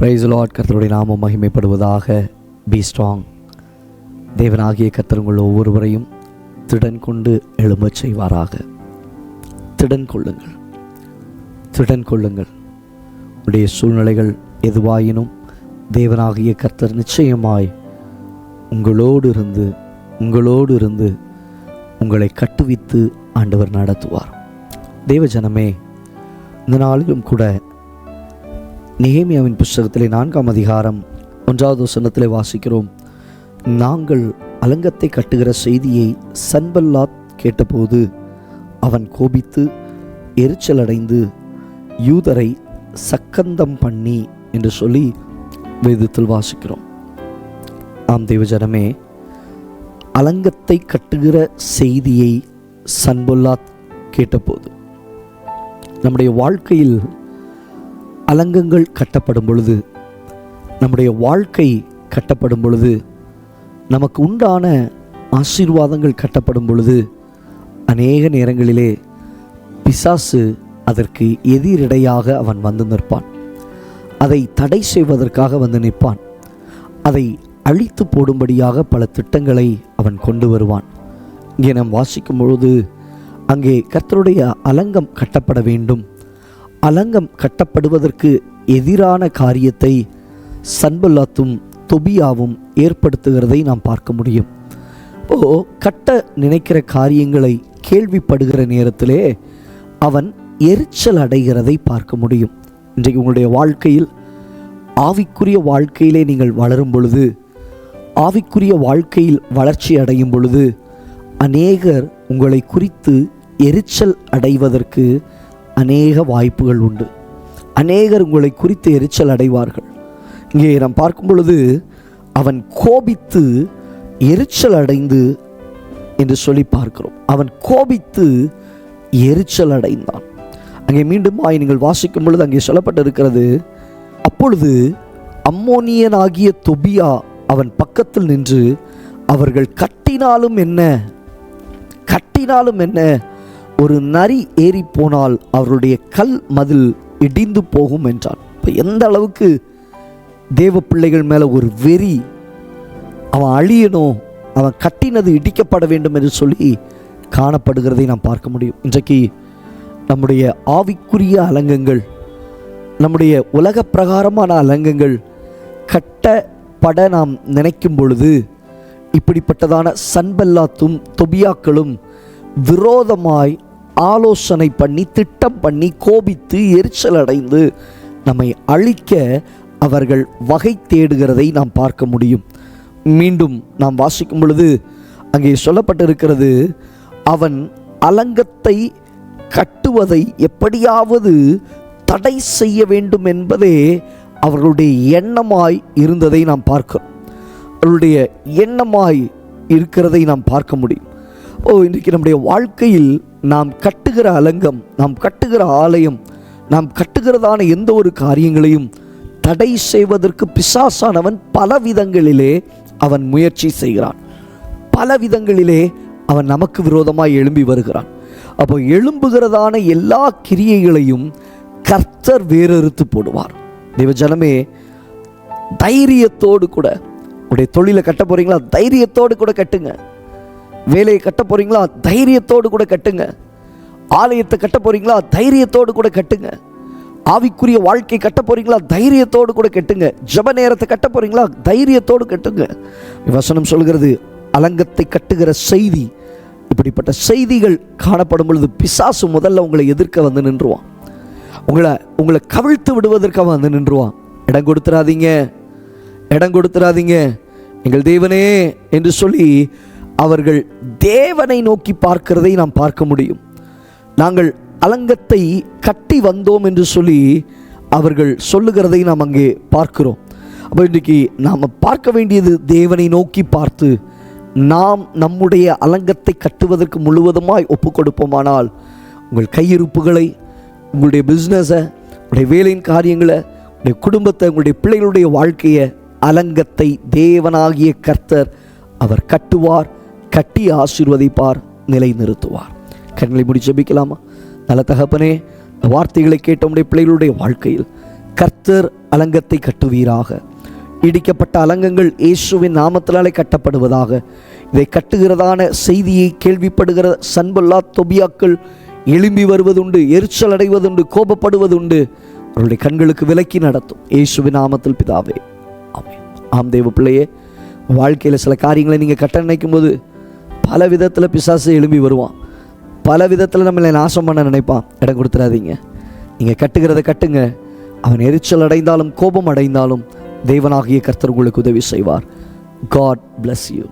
Price Lord கர்த்தருடைய நாமம் மகிமைப்படுவதாக. பி ஸ்ட்ராங் தேவனாகிய கர்த்தர் உங்கள் ஒவ்வொருவரையும் திடன் கொண்டு எழும்பச் செய்வாராக. திடன் கொள்ளுங்கள். திடன் கொள்ளுங்கள். உடைய சூழ்நிலைகள் எதுவாயினும் தேவனாகிய கர்த்தர் நிச்சயமாய் உங்களோடு இருந்து உங்களோடு இருந்து உங்களை கட்டுவித்து ஆண்டவர் நடத்துவார். தேவ ஜனமே இந்த நாளிலும் கூட நிகேமியாவின் புஸ்தகத்திலே நான்காம் அதிகாரம் ஒன்றாவது வசனத்திலே வாசிக்கிறோம். நாங்கள் அலங்கத்தை கட்டுகிற செய்தியை சன்பல்லாத் கேட்டபோது அவன் கோபித்து எரிச்சலடைந்து யூதரை சக்கந்தம் பண்ணி என்று சொல்லி வேதத்தில் வாசிக்கிறோம். ஆம் தேவஜனமே அலங்கத்தை கட்டுகிற செய்தியை சன்பொல்லாத் கேட்டபோது நம்முடைய வாழ்க்கையில் அலங்கங்கள் கட்டப்படும் பொழுது நம்முடைய வாழ்க்கை கட்டப்படும் பொழுது நமக்கு உண்டான ஆசீர்வாதங்கள் கட்டப்படும் பொழுது அநேக நேரங்களிலே பிசாசு அதற்கு எதிரிடையாக அவன் வந்து நிற்பான். அதை தடை செய்வதற்காக வந்து நிற்பான். அதை அழித்து போடும்படியாக பல திட்டங்களை அவன் கொண்டு வருவான். இங்கே நாம் வாசிக்கும் பொழுது அங்கே கர்த்தருடைய அலங்கம் கட்டப்பட வேண்டும். அலங்கம் கட்டப்படுவதற்கு எதிரான காரியத்தை சன்பல்லாத்தும் தொபியாவும் ஏற்படுத்துகிறதை நாம் பார்க்க முடியும். ஓ கட்ட நினைக்கிற காரியங்களை கேள்விப்படுகிற நேரத்திலே அவன் எரிச்சல் அடைகிறதை பார்க்க முடியும். இன்றைக்கு உங்களுடைய வாழ்க்கையில் ஆவிக்குரிய வாழ்க்கையிலே நீங்கள் வளரும் பொழுது ஆவிக்குரிய வாழ்க்கையில் வளர்ச்சி அடையும் பொழுது அநேகர் உங்களை குறித்து எரிச்சல் அடைவதற்கு அநேக வாய்ப்புகள் உண்டு. அநேகர் உங்களை குறித்து எரிச்சல் அடைவார்கள். இங்கே நாம் பார்க்கும் பொழுது அவன் கோபித்து எரிச்சல் அடைந்து என்று சொல்லி பார்க்கிறோம். அவன் கோபித்து எரிச்சல் அடைந்தான். அங்கே மீண்டும் நீங்கள் வாசிக்கும் பொழுது அங்கே சொல்லப்பட்டிருக்கிறது அப்பொழுது அம்மோனியனாகிய தொபியா அவன் பக்கத்தில் நின்று அவர்கள் கட்டினாலும் என்ன கட்டினாலும் என்ன ஒரு நரி ஏறி போனால் அவருடைய கல் மதில் இடிந்து போகும் என்றான். இப்போ எந்த அளவுக்கு தேவ பிள்ளைகள் மேலே ஒரு வெறி அவன் அழியணும் அவன் கட்டினது இடிக்கப்பட வேண்டும் என்று சொல்லி காணப்படுகிறதை நாம் பார்க்க முடியும். இன்றைக்கு நம்முடைய ஆவிக்குரிய அலங்கங்கள் நம்முடைய உலக பிரகாரமான அலங்கங்கள் கட்டப்பட நாம் நினைக்கும் பொழுது இப்படிப்பட்டதான சன்பல்லாத்தும் தொபியாக்களும் விரோதமாய் ஆலோசனை பண்ணி திட்டம் பண்ணி கோபித்து எரிச்சல் அடைந்து நம்மை அழிக்க அவர்கள் வகை தேடுகிறதை நாம் பார்க்க முடியும். மீண்டும் நாம் வாசிக்கும் பொழுது அங்கே சொல்லப்பட்டிருக்கிறது அவன் அலங்கத்தை கட்டுவதை எப்படியாவது தடை செய்ய வேண்டும் என்பதே அவர்களுடைய எண்ணமாய் இருந்ததை நாம் பார்க்கிறோம். அவர்களுடைய எண்ணமாய் இருக்கிறதை நாம் பார்க்க முடியும். ஓ இன்றைக்கு நம்முடைய வாழ்க்கையில் நாம் கட்டுகிற அலங்கம் நாம் கட்டுகிற ஆலயம் நாம் கட்டுகிறதான எந்த ஒரு காரியங்களையும் தடை செய்வதற்கு பிசாசானவன் பல விதங்களிலே அவன் முயற்சி செய்கிறான். பல விதங்களிலே அவன் நமக்கு விரோதமாய் எழும்பி வருகிறான். அப்போ எழும்புகிறதான எல்லா கிரியைகளையும் கர்த்தர் வேறறுத்து போடுவார். தேவஜனமே தைரியத்தோடு கூட உடைய தொழிலை கட்ட போறீங்களா? தைரியத்தோடு கூட கட்டுங்க. வேலையை கட்ட போகிறீங்களா தைரியத்தோடு கூட கட்டுங்க. ஆலயத்தை கட்ட போகிறீங்களா தைரியத்தோடு கூட கட்டுங்க. ஆவிக்குரிய வாழ்க்கை கட்ட போகிறீங்களா தைரியத்தோடு கூட கட்டுங்க. ஜப நேரத்தை கட்ட போகிறீங்களா தைரியத்தோடு கட்டுங்க. வசனம் சொல்கிறது அலங்கத்தை கட்டுகிற செய்தி. இப்படிப்பட்ட செய்திகள் காணப்படும் பொழுது பிசாசு முதல்ல உங்களை எதிர்க்க வந்து நின்றுவான். உங்களை உங்களை கவிழ்த்து விடுவதற்காக வந்து நின்றுவான். இடம் கொடுத்துறாதீங்க. இடம் கொடுத்துறாதீங்க. எங்கள் தேவனே என்று சொல்லி அவர்கள் தேவனை நோக்கி பார்க்கிறதை நாம் பார்க்க முடியும். நாங்கள் அலங்கத்தை கட்டி வந்தோம் என்று சொல்லி அவர்கள் சொல்லுகிறதை நாம் அங்கே பார்க்கிறோம். அப்போ இன்றைக்கு நாம் பார்க்க வேண்டியது தேவனை நோக்கி பார்த்து நாம் நம்முடைய அலங்கத்தை கட்டுவதற்கு முழுவதுமாய் ஒப்பு கொடுப்போமானால் உங்கள் கையிருப்புகளை உங்களுடைய பிஸ்னஸை உங்களுடைய வேலையின் காரியங்களை உங்களுடைய குடும்பத்தை உங்களுடைய பிள்ளைகளுடைய வாழ்க்கையை அலங்கத்தை தேவனாகிய கர்த்தர் அவர் கட்டுவார். கட்டி ஆசீர்வதிப்பார் நிலைநிறுத்துவார். கண்களை முடி ஜபிக்கலாமா? நல்ல தகப்பனே வார்த்தைகளை கேட்ட உடைய பிள்ளைகளுடைய வாழ்க்கையில் கர்த்தர் அலங்கத்தை கட்டுவீராக. இடிக்கப்பட்ட அலங்கங்கள் இயேசுவின் நாமத்தினாலே கட்டப்படுவதாக. இதை கட்டுகிறதான செய்தியை கேள்விப்படுகிற சன்பல்லா தொபியாக்கள் எழும்பி வருவதுண்டு எரிச்சல் அடைவதுண்டு கோபப்படுவதுண்டு அவருடைய கண்களுக்கு விலக்கி நடத்தும். இயேசுவின் நாமத்தில் பிதாவே ஆமென். ஆம் தேவ பிள்ளையே வாழ்க்கையில் சில காரியங்களை நீங்கள் கட்ட நினைக்கும் போது பல விதத்தில் பிசாசு எழும்பி வருவான். பல விதத்தில் நம்மளை நாசம் பண்ண நினைப்பான். இடம் கொடுத்துறாதீங்க நீங்கள் கட்டுகிறத கட்டுங்க. அவன் எரிச்சல் அடைந்தாலும் கோபம் அடைந்தாலும் தேவனாகிய கர்த்தர் உங்களுக்கு உதவி செய்வார். God bless you